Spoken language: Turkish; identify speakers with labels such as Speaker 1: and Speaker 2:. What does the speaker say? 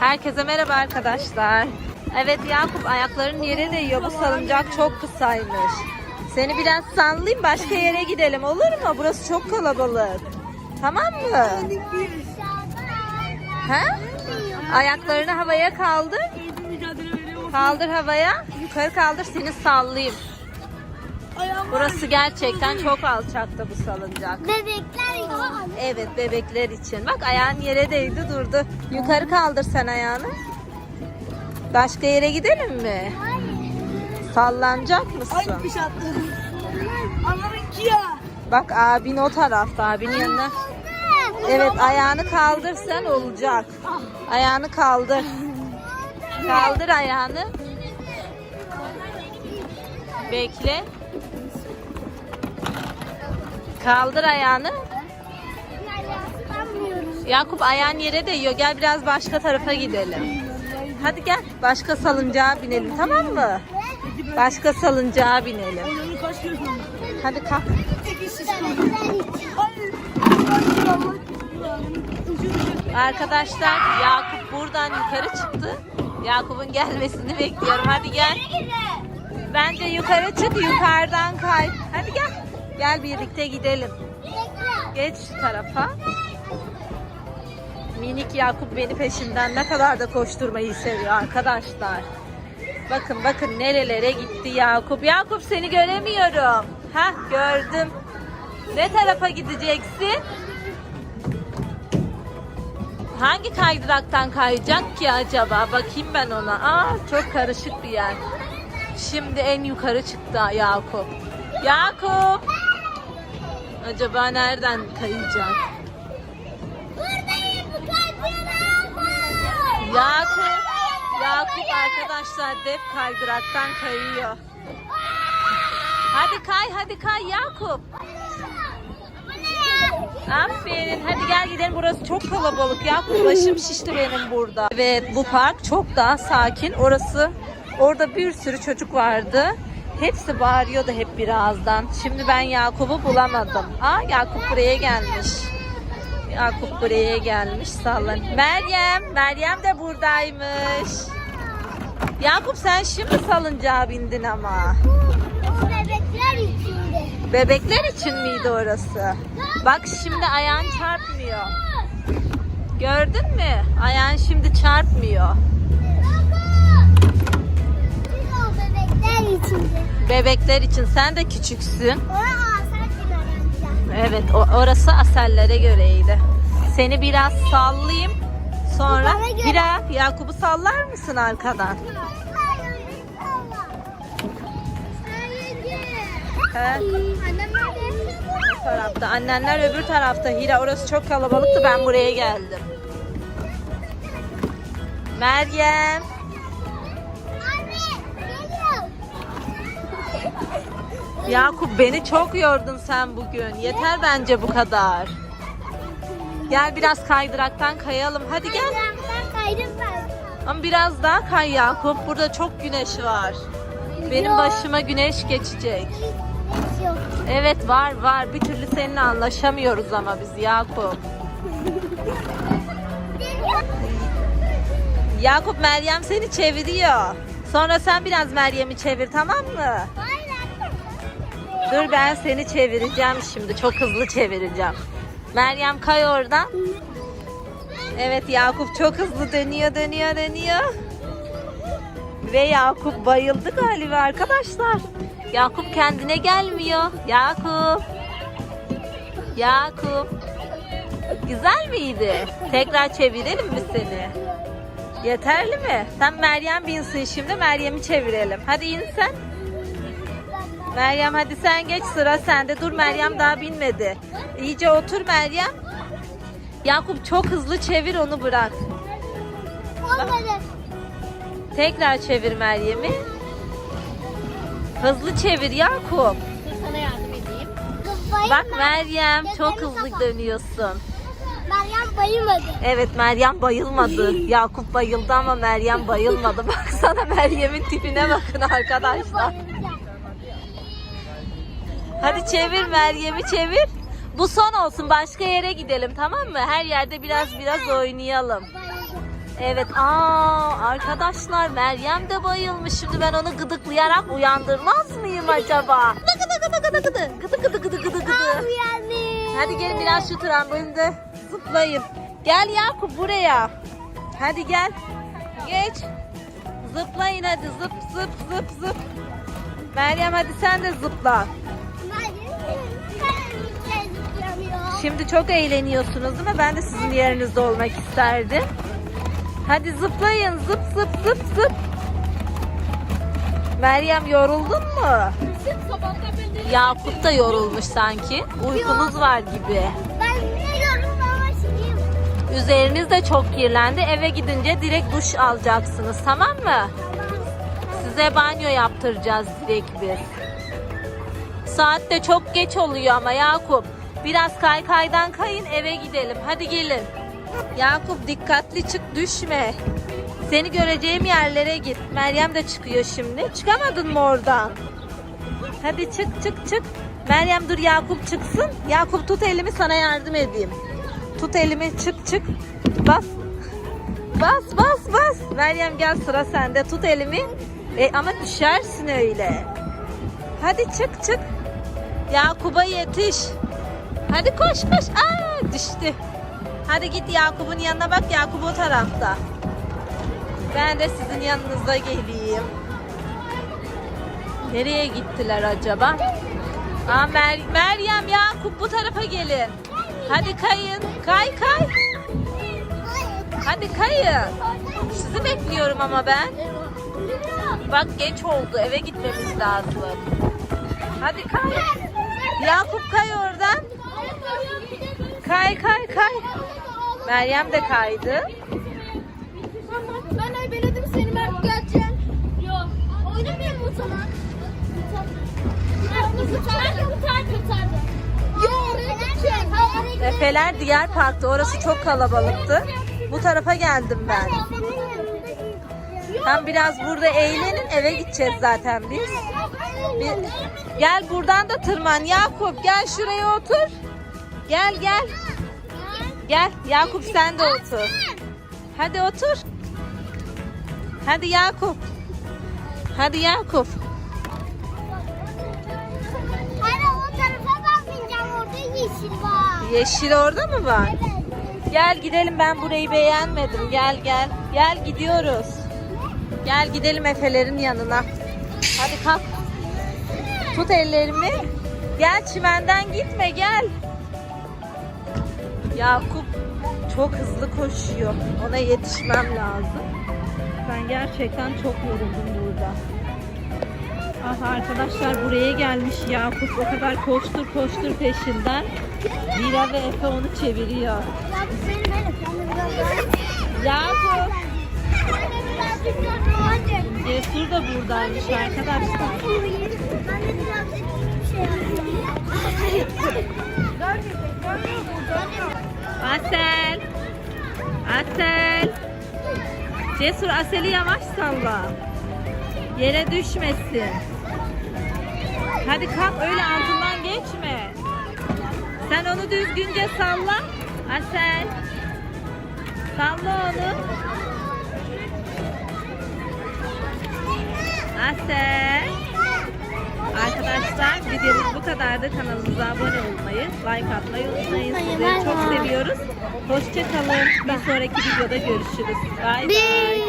Speaker 1: Herkese merhaba arkadaşlar. Evet Yakup ayakların yere değiyor. Bu salıncak çok kısaymış. Seni biraz sallayayım başka yere gidelim olur mu? Burası çok kalabalık. Tamam mı? Ha? Ayaklarını havaya kaldır. Kaldır havaya. Yukarı kaldır seni sallayayım. Burası gerçekten çok alçakta bu salıncak.
Speaker 2: Bebekler için.
Speaker 1: Evet bebekler için. Bak ayağın yere değdi durdu. Yukarı kaldır sen ayağını. Başka yere gidelim mi? Sallanacak mısın?
Speaker 3: Ay bir şey attım. Anlamın ya.
Speaker 1: Bak abin o tarafta abinin yanına. Evet ayağını kaldır sen olacak. Ayağını kaldır. Kaldır ayağını. Bekle. Kaldır ayağını. Yakup ayağın yere değiyor. Gel biraz başka tarafa gidelim. Hadi gel. Başka salıncağa binelim tamam mı? Başka salıncağa binelim. Hadi kalk. Arkadaşlar Yakup buradan yukarı çıktı. Yakup'un gelmesini bekliyorum. Hadi gel. Bence yukarı çık yukarıdan kay. Hadi gel. Gel birlikte gidelim. Geç şu tarafa. Minik Yakup beni peşimden ne kadar da koşturmayı seviyor arkadaşlar. Bakın bakın nerelere gitti Yakup. Yakup seni göremiyorum. Hah gördüm. Ne tarafa gideceksin? Hangi kaydıraktan kayacak ki acaba? Bakayım ben ona. Aa çok karışık bir yer. Şimdi en yukarı çıktı Yakup. Yakup! Acaba nereden kayacak? Yakup! Yakup arkadaşlar dev kaydıraktan kayıyor. Hadi kay hadi kay Yakup. Aferin. Hadi gel gidelim. Burası çok kalabalık. Yakup başım şişti benim burada. Evet bu park çok daha sakin. Orası orada bir sürü çocuk vardı. Hepsi bağırıyordu hep birazdan. Şimdi ben Yakup'u bulamadım. Aa Yakup buraya gelmiş. Yakup buraya gelmiş sallan. Meryem, Meryem de buradaymış. Yakup sen şimdi salıncağa bindin ama.
Speaker 2: Bebekler içinde.
Speaker 1: Bebekler için miydi orası? Bak şimdi ayağın çarpmıyor. Gördün mü? Ayağın şimdi çarpmıyor.
Speaker 2: Bebekler
Speaker 1: için sen de küçüksün. Evet orası asellere göreydi. Seni biraz sallayayım. Sonra biraz Yakup'u sallar mısın arkadan? He? Bu tarafta. Annenler öbür tarafta. Hira orası çok kalabalıktı. Ben buraya geldim. Meryem. Yakup beni çok yordun sen bugün. Yeter bence bu kadar. Gel biraz kaydıraktan kayalım. Hadi gel.
Speaker 2: Ben kaydım ben.
Speaker 1: Ama biraz daha kay Yakup. Burada çok güneş var. Benim başıma güneş geçecek.
Speaker 2: Yok.
Speaker 1: Evet var var. Bir türlü seninle anlaşamıyoruz ama biz Yakup. Yakup Meryem seni çeviriyor. Sonra sen biraz Meryem'i çevir tamam mı? Dur ben seni çevireceğim şimdi. Çok hızlı çevireceğim. Meryem kay oradan. Evet Yakup çok hızlı dönüyor dönüyor dönüyor. Ve Yakup bayıldı galiba arkadaşlar. Yakup kendine gelmiyor. Yakup. Yakup. Güzel miydi? Tekrar çevirelim mi seni? Yeterli mi? Sen Meryem binsin şimdi. Meryem'i çevirelim. Hadi in sen. Meryem hadi sen geç sıra sende. Dur Meryem daha binmedi. İyice otur Meryem. Yakup çok hızlı çevir onu bırak.
Speaker 2: Olmadı.
Speaker 1: Tekrar çevir Meryem'i. Hızlı çevir Yakup.
Speaker 2: Sana yardım edeyim.
Speaker 1: Bak Meryem çok hızlı dönüyorsun.
Speaker 2: Meryem bayılmadı.
Speaker 1: Evet Meryem bayılmadı. Yakup bayıldı ama Meryem bayılmadı. Baksana Meryem'in tipine bakın arkadaşlar. Hadi çevir Meryem'i çevir. Bu son olsun. Başka yere gidelim tamam mı? Her yerde biraz biraz oynayalım. Evet. Aa arkadaşlar Meryem de bayılmış. Şimdi ben onu gıdıklayarak uyandırmaz mıyım acaba? Gıdı gıdı gıdı gıdı. Gıdı. Hadi gelin biraz şu trambolinde zıplayın. Gel Yakup buraya. Hadi gel. Geç. Zıplayın hadi zıp zıp zıp zıp. Meryem hadi sen de zıpla. Şimdi çok eğleniyorsunuz değil mi? Ben de sizin yerinizde olmak isterdim. Hadi zıplayın zıp zıp zıp zıp. Meryem yoruldun mu? Yakup da yorulmuş sanki. Uykunuz var gibi.
Speaker 2: Ben biliyorum ama şimdi
Speaker 1: Üzeriniz de çok kirlendi. Eve gidince direkt duş alacaksınız tamam mı? Size banyo yaptıracağız direkt biz. Saat de çok geç oluyor ama Yakup. Biraz kaykaydan kayın eve gidelim. Hadi gelin. Yakup dikkatli çık düşme. Seni göreceğim yerlere git. Meryem de çıkıyor şimdi. Çıkamadın mı oradan? Hadi çık çık çık. Meryem dur Yakup çıksın. Yakup tut elimi sana yardım edeyim. Tut elimi çık çık. Bas. Bas bas bas. Meryem gel sıra sende. Tut elimi. E, ama düşersin öyle. Hadi çık çık. Yakup'a yetiş. Hadi koş koş. Aa düştü. Hadi git Yakup'un yanına bak. Yakup o tarafta. Ben de sizin yanınıza geleyim. Nereye gittiler acaba? Aa, Mer- Meryem Yakup bu tarafa gelin. Hadi kayın. Kay kay. Hadi kayın. Sizi bekliyorum ama ben. Bak geç oldu. Eve gitmemiz lazım. Hadi kay. Yakup kay oradan. Kay kay kay. Meryem de kaydı.
Speaker 2: Ben ebeledim seni Mert geleceksin. Yok. Oynamayalım o zaman.
Speaker 1: Efeler diğer parkta. Orası çok kalabalıktı. Bu tarafa geldim ben. Tam biraz burada eğlenin eve gideceğiz zaten biz. Bir- Gel buradan da tırman Yakup gel şuraya otur. Gel gel. Gel Yakup sen de otur. Hadi otur. Hadi Yakup. Hadi Yakup.
Speaker 2: Hani o tarafa bakmayacağım orada yeşil var.
Speaker 1: Yeşil orada mı var?
Speaker 2: Evet.
Speaker 1: Gel gidelim ben burayı beğenmedim. Gel gel. Gel gidiyoruz. Gel gidelim Efe'lerin yanına. Hadi kalk. Tut ellerimi. Gel çimenden gitme gel. Yakup çok hızlı koşuyor. Ona yetişmem lazım. Ben gerçekten çok yoruldum burada. Ah arkadaşlar buraya gelmiş Yakup o kadar koştur koştur peşinden. Mira ve Efe onu çeviriyor.
Speaker 2: Ya bu benim
Speaker 1: Yakup. Cesur da buradaymış arkadaşlar.
Speaker 2: Ben de birazcık.
Speaker 1: Asel. Asel. Cesur Asel'i yavaş salla. Yere düşmesin. Hadi kalk öyle altından geçme. Sen onu düzgünce salla. Asel. Salla onu. Asel. Arkadaşlar videomuz bu kadardı. Kanalımıza abone olmayı, like atmayı unutmayın. Sizleri çok seviyoruz. Hoşçakalın. Bir sonraki videoda görüşürüz. Bay bay.